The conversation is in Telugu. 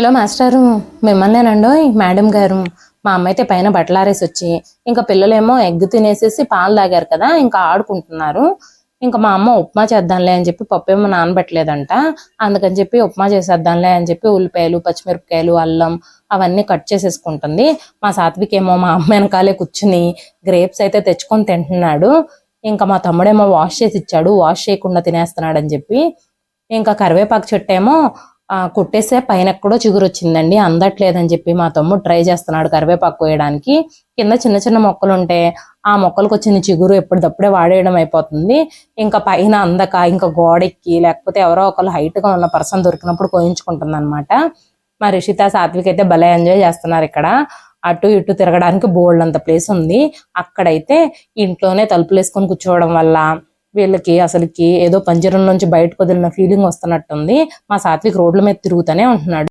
హలో మాస్టారు మిమ్మల్నేనండో మేడం గారు. మా అమ్మ అయితే పైన బట్టలారేసి వచ్చి ఇంకా పిల్లలేమో ఎగ్ తినేసేసి పాలు తాగారు కదా ఇంకా ఆడుకుంటున్నారు. ఇంకా మా అమ్మ ఉప్మా చేద్దాంలే అని చెప్పి పప్పు ఏమో నానబెట్టలేదంట. అందుకని చెప్పి ఉప్మా చేసేద్దాంలే అని చెప్పి ఉల్లిపాయలు పచ్చిమిరపకాయలు అల్లం అవన్నీ కట్ చేసేసుకుంటుంది. మా సాత్విక్ ఏమో మా అమ్మ వెనకాలే కూర్చుని గ్రేప్స్ అయితే తెచ్చుకొని తింటున్నాడు. ఇంకా మా తమ్ముడేమో వాష్ చేసి ఇచ్చాడు వాష్ చేయకుండా తినేస్తున్నాడు అని చెప్పి. ఇంకా కరివేపాకు చెట్టు ఏమో కొట్టేస్తే పైన ఎక్కడో చిగురు వచ్చిందండి అందట్లేదని చెప్పి మా తమ్ముడు ట్రై చేస్తున్నాడు కరివేపాకు కోయడానికి కింద చిన్న చిన్న మొక్కలు ఉంటే ఆ మొక్కలకు వచ్చిన చిగురు ఎప్పటిదప్పుడే వాడేయడం అయిపోతుంది. ఇంకా పైన అందక ఇంకా గోడెక్కి లేకపోతే ఎవరో ఒకరు హైట్గా ఉన్న పర్సన్ దొరికినప్పుడు కోయించుకుంటుంది అనమాట మా రిషిత సాత్విక్ అయితే భలే ఎంజాయ్ చేస్తున్నారు ఇక్కడ. అటు ఇటు తిరగడానికి బోల్డ్ అంత ప్లేస్ ఉంది అక్కడైతే ఇంట్లోనే తలుపులు వేసుకొని కూర్చోవడం వల్ల వీళ్ళకి అసలుకి ఏదో పంజరం నుంచి బయటకు వదిలిన ఫీలింగ్ వస్తున్నట్టుంది. మా సాత్విక్ రోడ్ల మీద తిరుగుతూనే ఉంటున్నాడు.